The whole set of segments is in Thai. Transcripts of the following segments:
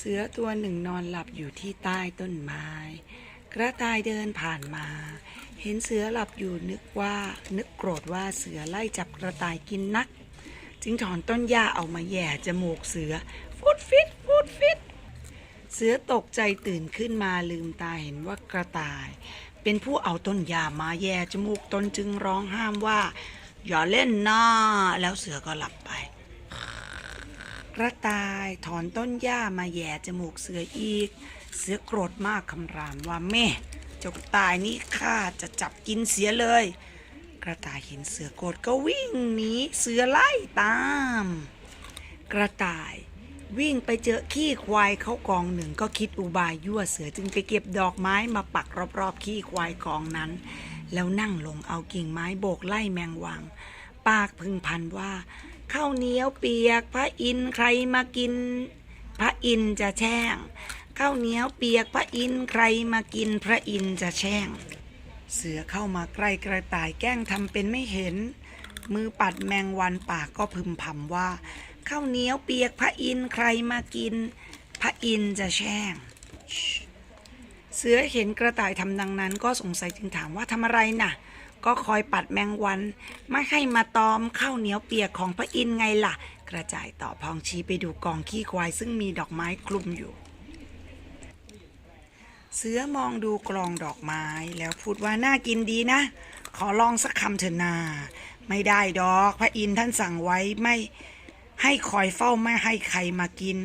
เสือตัวหนึ่งนอนหลับอยู่ที่ใต้ต้นไม้ กระต่ายเดินผ่านมา เห็นเสือหลับอยู่นึกว่านึกโกรธว่าเสือไล่จับกระต่ายกินนัก จึงถอนต้นหญ้าเอามาแย่จมูกเสือฟุดฟิตฟุดฟิตเสือตกใจตื่นขึ้นมาลืมตาเห็นว่ากระต่าย เป็นผู้เอาต้นหญ้ามาแย่จมูกตนจึงร้องห้ามว่า อย่าเล่นนะแล้วเสือก็หลับไป กระต่าย ถอนต้นหญ้ามาแย่จมูกเสืออีก เสือโกรธมากคำรามว่าแม่ เจ้ากระต่ายนี้ข้าจะจับกินเสียเลย กระต่ายเห็นเสือโกรธก็วิ่งหนีเสือไล่ตาม กระต่ายวิ่งไปเจอขี้ควายเขากองหนึ่งก็คิดอุบายยั่วเสือจึงไปเก็บดอกไม้มาปักรอบๆขี้ควายกองนั้น แล้วนั่งลงเอากิ่งไม้โบกไล่แมงวัง ปากพึงพันว่า ข้าวเหนียวเปียก พระอินทร์ใครมากิน พระอินทร์จะแช่งข้าวเหนียวเปียกพระอินทร์ใครมากินพระอินทร์จะแช่ง เสือเข้ามาใกล้กระต่ายแกล้งทำเป็นไม่เห็น มือปัดแมงวันปากก็พึมพำว่าข้าวเหนียวเปียกพระอินทร์ใครมากิน พระอินทร์จะแช่งเสือเห็นกระต่ายทำดังนั้นก็สงสัยจึงถามว่าทำอะไรน่ะ ก็คอยปัดแมงวัน ไม่ให้มาตอมข้าวเหนียวเปียกของพระอินทร์ไงล่ะ กระจายต่อพองชี้ไปดูกองขี้ควายซึ่งมีดอกไม้คลุมอยู่ เสือมองดูกลองดอกไม้แล้วพูดว่าน่ากินดีนะ ขอลองสักคำเถอะนาไม่ได้ดอกพระอินทร์ท่านสั่งไว้ไม่ให้คอยเฝ้าไม่ให้ใครมากิน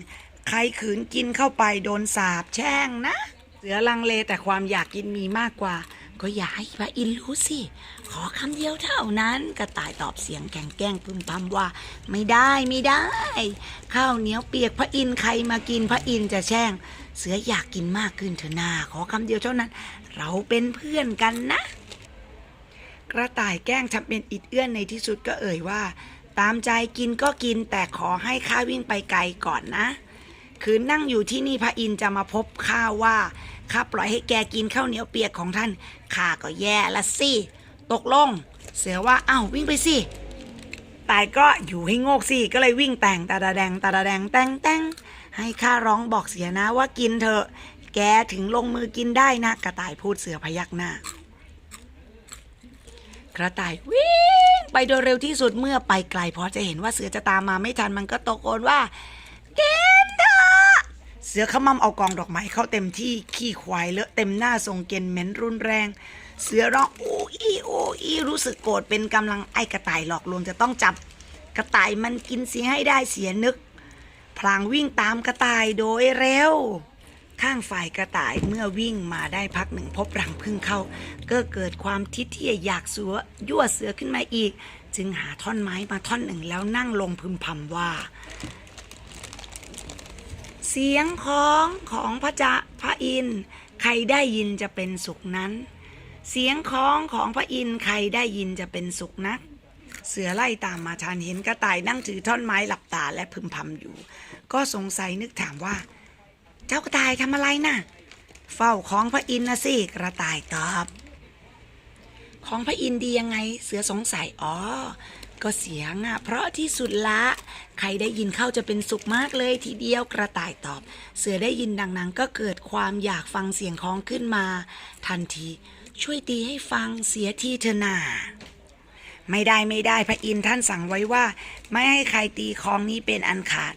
ใครขืนกินเข้าไปโดนสาบแช่งนะ เสือลังเลแต่ความอยากกินมีมากกว่า ก็อย่าให้พระอินทร์รู้สิ ขอคำเดียวเท่านั้น กระต่ายตอบเสียงแข็งแกล้งพึมพำว่า ไม่ได้ไม่ได้ ข้าวเหนียวเปียกพระอินทร์ใครมากินพระอินทร์จะแช่ง เสืออยากกินมากขึ้นเถอะนาขอคำเดียวเท่านั้น เราเป็นเพื่อนกันนะ กระต่ายแกล้งทำเป็นอิดเอื้อนในที่สุดก็เอ่ยว่า ตามใจกินก็กินแต่ขอให้ข้าวิ่งไปไกลก่อนนะ คืนนั่งอยู่ที่นี่พระอินทร์จะมาพบข้าว่าข้าปล่อยให้แกกินข้าวเหนียวเปียกของท่านข้าก็แย่ละสิตกลง เสือว่าเอ้าวิ่งไปสิตายก็อยู่ให้โงกสิก็เลยวิ่งแต่งตาดาแดงตาดาแดงแต่งแต่งให้ข้าร้องบอกเสียนะว่ากินเถอะ แกถึงลงมือกินได้นะ กระต่ายพูดเสือพยักหน้า กระต่ายวิ่งไปโดยเร็วที่สุดเมื่อไปไกลพราะจะเห็นว่าเสือจะตามมาไม่ทันมันก็ตะโกนว่า สือขมำเอากองดอกไม้เข้าเต็มที่ขี้ควายเลอะเต็มหน้าทรงเกณฑ์เหม็นรุนแรง เสือร้องโอ้อี้อู้อี้รู้สึกโกรธเป็นกำลังไอ้กระต่ายหลอกลวงจะต้องจับ กระต่ายมันกินเสียให้ได้เสียนึก พลางวิ่งตามกระต่ายโดยเร็ว ข้างฝ่ายกระต่ายเมื่อวิ่งมาได้พักหนึ่งพบรังพึ่งเข้า ก็เกิดความทิดที่อยากสัวยั่วเสือขึ้นมาอีก จึงหาท่อนไม้มาท่อนหนึ่งแล้วนั่งลงพึมพำว่า เสียงของของพระจะพระอินทร์ใครได้ยินจะเป็นสุขนั้น เสียงของของพระอินทร์ใครได้ยินจะเป็นสุขนัก เสือไล่ตามมาทานเห็นกระต่ายนั่งถือท่อนไม้หลับตาและพึมพำอยู่ ก็สงสัยนึกถามว่า เจ้ากระต่ายทำอะไรน่ะ เฝ้าของพระอินทร์นะสิกระต่ายตอบ ของพระอินทร์ดียังไง เสือสงสัยอ๋อ ก็เสียงอะเพราะที่สุดละ ใครได้ยินเข้าจะเป็นสุขมากเลยทีเดียวกระต่ายตอบ เสือได้ยินดังนั้นก็เกิดความอยากฟังเสียงของขึ้นมา ทันที ช่วยตีให้ฟังเสียทีเถอะนาไม่ได้ไม่ได้พระอินทร์ท่านสั่งไว้ว่า ไม่ให้ใครตีของนี้เป็นอันขาด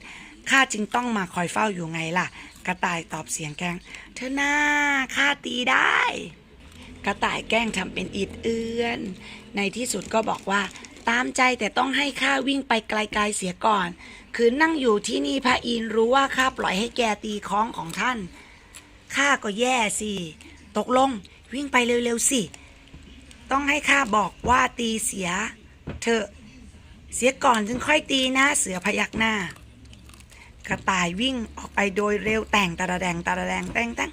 ข้าจึงต้องมาคอยเฝ้าอยู่ไงล่ะ กระต่ายตอบเสียงแกล้งเธอหน้าข้าตีได้ กระต่ายแกล้งทำเป็นอิดเอื้อน ในที่สุดก็บอกว่า ตามใจแต่ต้องให้ข้าวิ่งไปไกลๆเสียก่อน คือนั่งอยู่ที่นี่พระอินรู้ว่าข้าปล่อยให้แกตีคล้องของท่าน ข้าก็แย่สิ ตกลงวิ่งไปเร็วๆสิ ต้องให้ข้าบอกว่าตีเสียเถอะเสียก่อนจึงค่อยตีนะเสือพยักหน้า กระต่ายวิ่งออกไปโดยเร็วแต่งตาระแดงตาระแดงแต่งแต่ง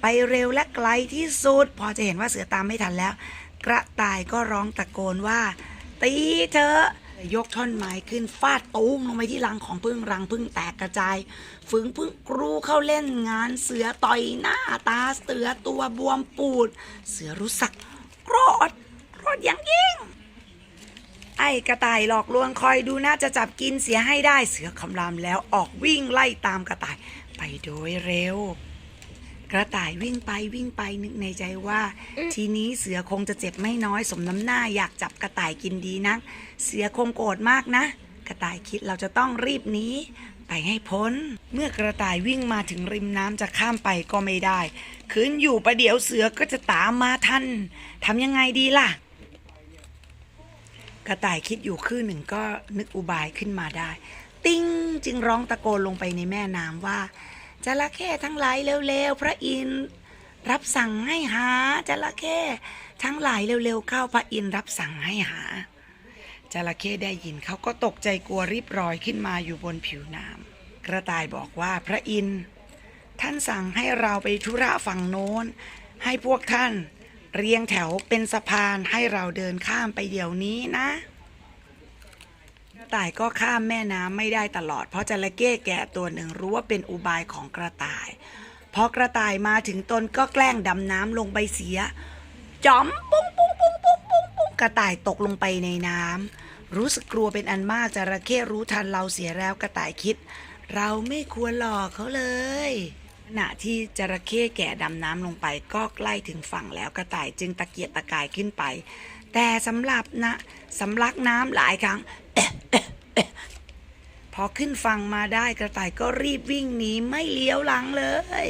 ไปเร็วและไกลที่สุด พอจะเห็นว่าเสือตามไม่ทันแล้ว กระต่ายก็ร้องตะโกนว่า ตีเถอยกท่อนไม้ขึ้นฟาดตูมลงไปที่รังของพึ่งรังพึ่งแตกกระจาย ฝึงพึ่งกรูเข้าเล่นงานเสือต่อยหน้าตาเสือตัวบวมปูด เสือรู้สึกโกรธโกรธอย่างยิ่ง ไอ้กระต่ายหลอกลวงคอยดูน่าจะจับกินเสียให้ได้เสือคำรามแล้วออกวิ่งไล่ตามกระต่ายไปโดยเร็ว กระต่ายวิ่งไปวิ่งไปนึกในใจว่า ทีนี้เสือคงจะเจ็บไม่น้อย สมน้ำหน้าอยากจับกระต่ายกินดีนัก เสือคงโกรธมากนะ กระต่ายคิดเราจะต้องรีบหนีไปให้พ้น เมื่อกระต่ายวิ่งมาถึงริมน้ำจะข้ามไปก็ไม่ได้คืนอยู่ประเดี๋ยวเสือก็จะตามมาทันทำยังไงดีล่ะ กระต่ายคิดอยู่ครู่หนึ่งก็นึกอุบายขึ้นมาได้ ติ้งจึงร้องตะโกนลงไปในแม่น้ำว่า จระเข้ทั้งหลายเร็วๆ พระอินทร์รับสั่งให้หาจระเข้ทั้งหลายเร็วๆเข้าพระอินทร์รับสั่งให้หาจระเข้ได้ยินเขาก็ตกใจกลัวรีบลอยขึ้นมาอยู่บนผิวน้ำกระต่ายบอกว่าพระอินทร์ท่านสั่งให้เราไปธุระฝั่งโน้น ให้พวกท่าน เรียงแถวเป็นสะพานให้เราเดินข้ามไปเดี๋ยวนี้นะ ต่ายก็ข้ามแม่น้ำไม่ได้ตลอด เพราะจระเข้แก่ตัวหนึ่งรู้ว่าเป็นอุบายของกระต่าย พอกระต่ายมาถึงตนก็แกล้งดำน้ำลงไปเสียจอมปุ้งปุ้งปุ้งปุ้งปุ้งปุ้งกระต่ายตกลงไปในน้ำรู้สึกกลัวเป็นอันมากจระเข้รู้ทันเราเสียแล้วกระต่ายคิด เราไม่ควรหลอกเขาเลย ขณะที่จระเข้แก่ดำน้ำลงไปก็ใกล้ถึงฝั่งแล้วกระต่ายจึงตะเกียกตะกายขึ้นไป แต่สำหรับนะสำลักน้ำหลายครั้งพอขึ้นฝั่งมาได้กระต่ายก็รีบวิ่งหนีไม่เลี้ยวหลังเลย